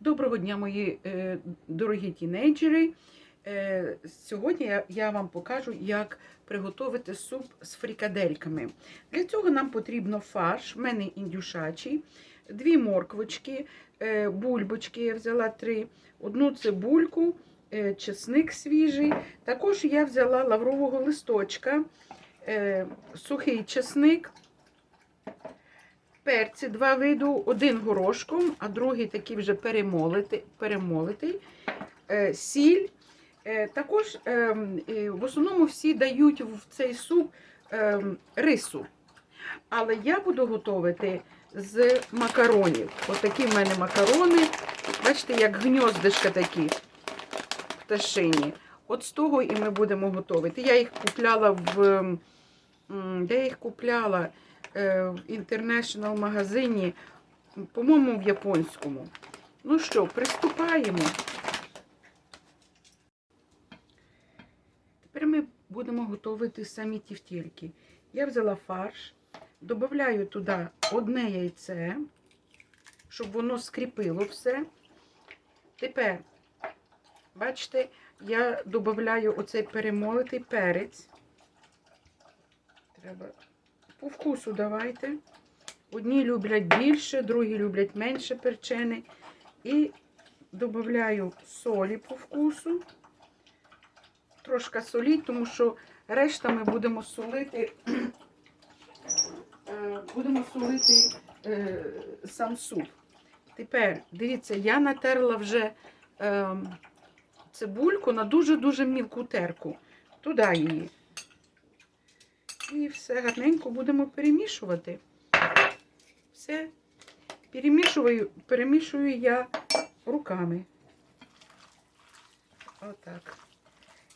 Доброго дня, мої е, дорогі тінейджери. Е, сьогодні я, я вам покажу, як приготувати суп з фрикадельками. Для цього нам потрібно фарш, в мене індюшачий, дві морквочки, е, бульбочки я взяла три, одну цибульку, е, чесник свіжий. Також я взяла лаврового листочка, е, сухий чесник. Перці два виду, один горошком, а другий такий вже перемолитий, перемолитий. Е, сіль. Е, також е, е, в основному всі дають в цей суп е, рису. Але я буду готувати з макаронів. Ось такі в мене макарони. Бачите, як гньоздишка такі пташині. От з того і ми будемо готувати. Я їх купляла в. Де я їх купляла? Е, в інтернешнл магазині, по-моєму, в японському. Ну що, приступаємо. Тепер ми будемо готувати самі тівтільки. Я взяла фарш, додаю туди одне яйце, щоб воно скріпило все. Тепер, бачите, я додаю оцей перемолотий перець. Треба по вкусу давайте. Одні люблять більше, другі люблять менше перчини. І додаю солі по вкусу. Трошки солі, тому що решта ми будемо солити, е, будемо солити е, сам суп. Тепер, дивіться, я натерла вже е, цибульку на дуже-дуже мілку терку. Туди її. І все гарненько будемо перемішувати. Все перемішую, перемішую я руками. Отак.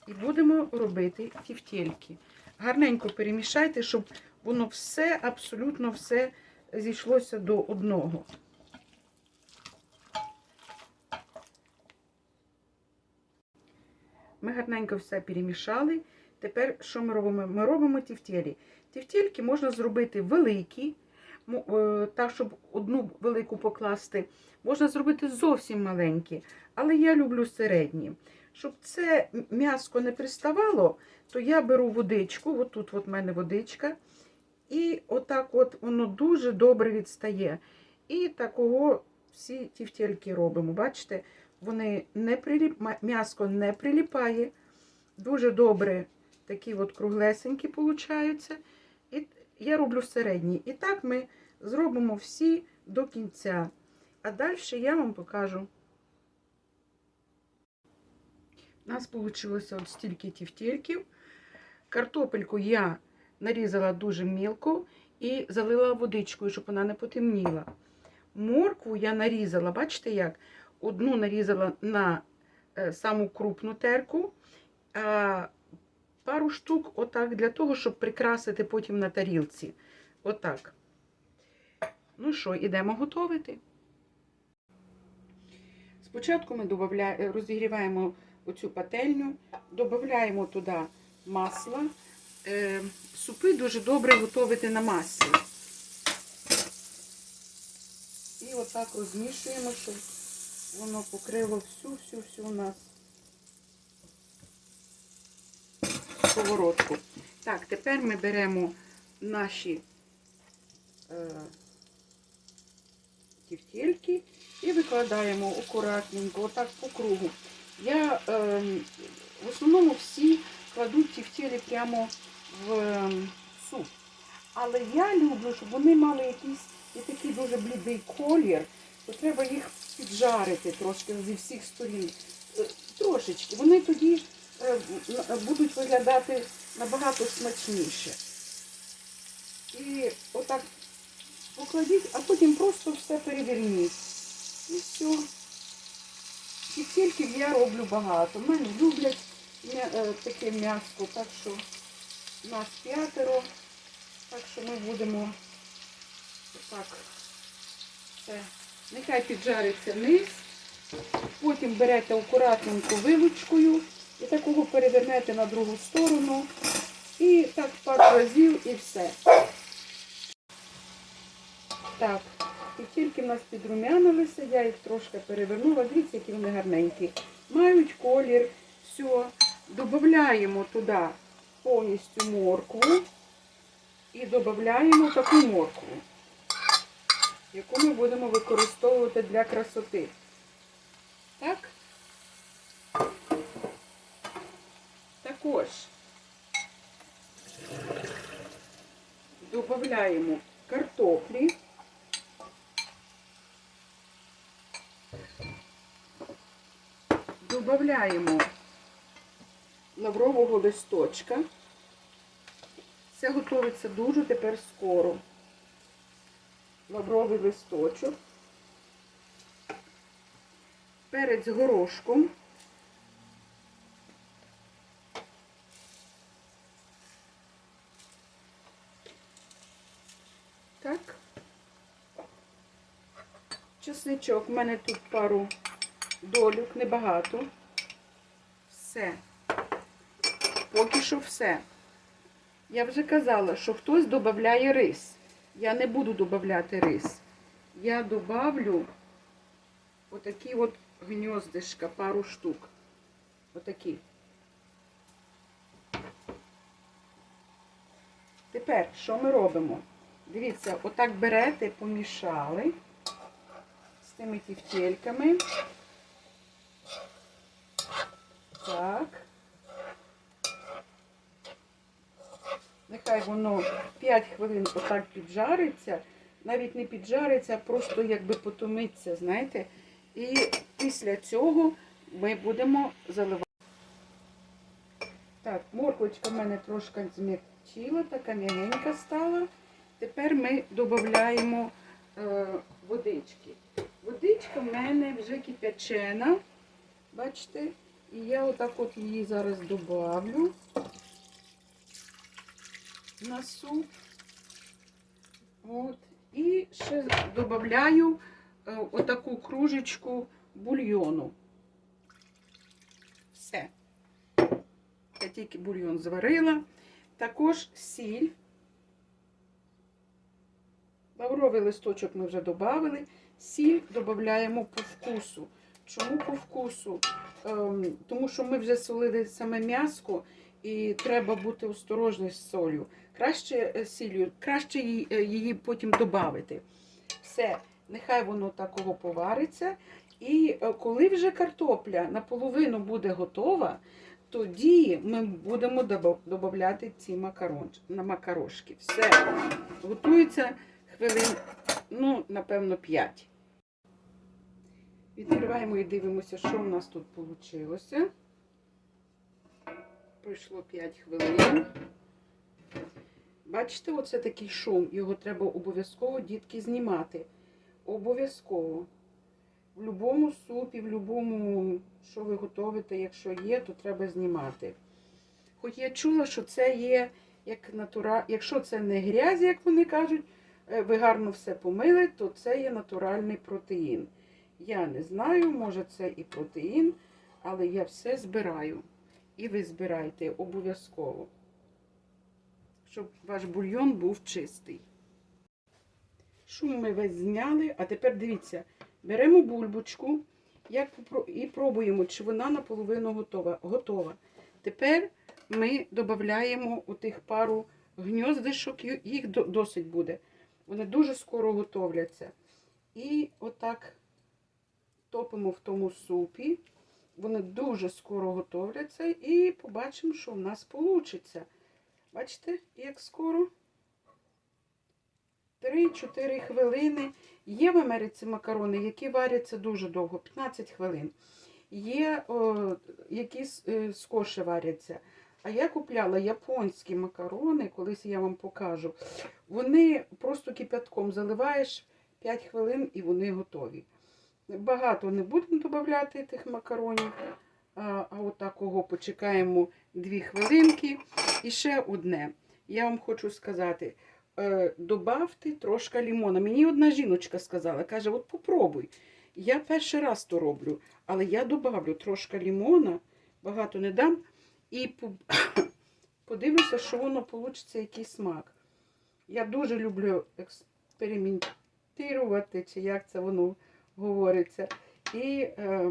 І будемо робити тівтєльки. Гарненько перемішайте, щоб воно все, абсолютно все зійшлося до одного. Ми гарненько все перемішали. Тепер що ми робимо? Ми робимо тівтєлі. Тівтєльки можна зробити великі, е, так, щоб одну велику покласти. Можна зробити зовсім маленькі, але я люблю середні. Щоб це м'яско не приставало, то я беру водичку, от тут от мене водичка, і отак от воно дуже добре відстає. І такого всі тівтєльки робимо. Бачите, вони не приліп... м'яско не приліпає, дуже добре такі от круглесенькі получаються. І я роблю середні. І так ми зробимо всі до кінця. А далі я вам покажу. У нас вийшло от стільки тівтєльків. Картопельку я нарізала дуже мілко і залила водичкою, щоб вона не потемніла. Моркву я нарізала, бачите як? Одну нарізала на е, саму крупну терку, а пару штук отак для того, щоб прикрасити потім на тарілці. Отак. Ну що, ідемо готувати. Спочатку ми розігріваємо оцю пательню, додаємо туди масло. Е, супи дуже добре готувати на маслі. І отак розмішуємо, щоб воно покрило всю-всю-всю у нас сковородку. Так, тепер ми беремо наші е, тівтєльки і викладаємо акуратненько, отак по кругу. Я е, в основному всі кладуть тівтєлі прямо в е, суп. Але я люблю, щоб вони мали якийсь і такий дуже блідий колір, то треба їх піджарити трошки зі всіх сторін. Е, Трошечки. Вони тоді будуть виглядати набагато смачніше. І отак покладіть, а потім просто все переверніть. І все. І тільки я роблю багато. Мене люблять е, таке м'ясо, так що нас п'ятеро. Так що ми будемо отак все. Нехай піджариться низ. Потім берете акуратненько вилучкою і такого перевернете на другу сторону. І так пару разів і все. Так, І тільки в нас підрумянилися, я їх трошки перевернула. Дивіться, які вони гарненькі. Мають колір. Все. Додаємо туди повністю моркву і додаємо таку моркву, яку ми будемо використовувати для красоти. Так? Також додаємо картоплі. Додаємо лаврового листочка. Це готується дуже тепер скоро. Лавровий листочок. Перець горошком. Так. Чесничок. У мене тут пару долюк, небагато. Все. Поки що все. Я вже казала, що хтось додає рис. Я не буду додавати рис. Я добавлю отакі от гніздишка, пару штук. Отакі. Тепер, що ми робимо? Дивіться, отак берете, помішали з тими тівтельками. Так. Нехай воно 5 хвилин отак піджариться. Навіть не піджариться, а просто якби потомиться, знаєте. І після цього ми будемо заливати. Так, морквочка в мене трошки зм'якчила, така м'ягенька стала. Тепер ми додаємо е, водички. Водичка в мене вже кипячена. Бачите? І я отак от її зараз добавлю на суп. От. І ще додаю е, отаку кружечку бульйону. Все. Я тільки бульйон зварила. Також сіль. Лавровий листочок ми вже додали. Сіль додаємо по вкусу. Чому по вкусу? Ем, тому що ми вже солили саме м'яско і треба бути осторожним з солью. Краще е, сіллю, краще її, е, потім додати. Все, нехай воно такого повариться. І е, коли вже картопля наполовину буде готова, тоді ми будемо додати ці макарошки. Все, готується хвилин, ну, напевно, 5. Відкриваємо і дивимося, що у нас тут вийшло. Пройшло 5 хвилин. Бачите, оце такий шум. Його треба обов'язково, дітки, знімати. Обов'язково. В будь-якому супі, в будь-якому, що ви готуєте, якщо є, то треба знімати. Хоч я чула, що це є як натура... Якщо це не грязь, як вони кажуть, ви гарно все помили, то це є натуральний протеїн. Я не знаю, може це і протеїн, але я все збираю. І ви збирайте обов'язково, щоб ваш бульйон був чистий. Шум ми весь зняли, а тепер дивіться, беремо бульбочку і пробуємо, чи вона наполовину готова. готова. Тепер ми додаємо у тих пару гніздишок, їх досить буде. Вони дуже скоро готовляться. І отак топимо в тому супі. Вони дуже скоро готовляться і побачимо, що в нас вийде. Бачите, як скоро? 3-4 хвилини. Є в Америці макарони, які варяться дуже довго, 15 хвилин. Є, о, які е, скорше варяться. А я купляла японські макарони, колись я вам покажу. Вони просто кипятком заливаєш 5 хвилин і вони готові. Багато не будемо додати тих макаронів. А, а от почекаємо 2 хвилинки. І ще одне. Я вам хочу сказати: е, добавте трошки лімона. Мені одна жіночка сказала, каже, от попробуй. Я перший раз то роблю, але я добавлю трошки лімона, багато не дам, і подивлюся, що воно вийде, який смак. Я дуже люблю експериментувати чи як це воно говориться. І е,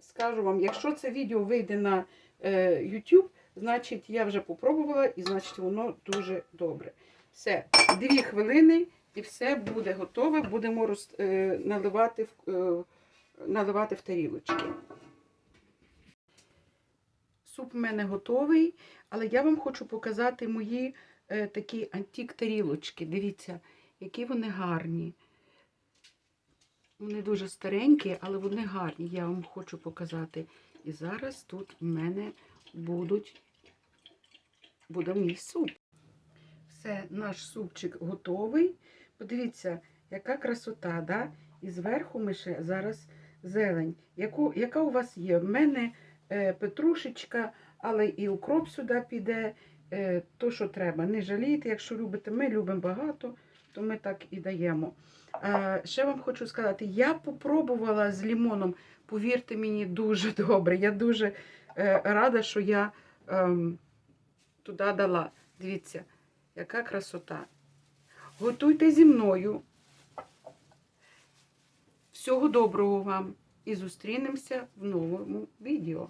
скажу вам, якщо це відео вийде на е, YouTube, значить я вже попробувала і значить воно дуже добре. Все, дві хвилини і все буде готове. Будемо роз, е, наливати, е, наливати в тарілочки. Суп в мене готовий, але я вам хочу показати мої е, такі антик тарілочки. Дивіться, які вони гарні. Вони дуже старенькі, але вони гарні. Я вам хочу показати. І зараз тут в мене будуть, буде мій суп. Все, наш супчик готовий. Подивіться, яка красота, да? І зверху ми ще зараз зелень. Яку, яка у вас є? В мене петрушечка, але і укроп сюди піде. Е, то, що треба. Не жалійте, якщо любите. Ми любимо багато, то ми так і даємо. Е, ще вам хочу сказати, я попробувала з лімоном, повірте мені, дуже добре. Я дуже е, рада, що я ем, туди дала. Дивіться, яка красота. Готуйте зі мною. Всього доброго вам і зустрінемося в новому відео.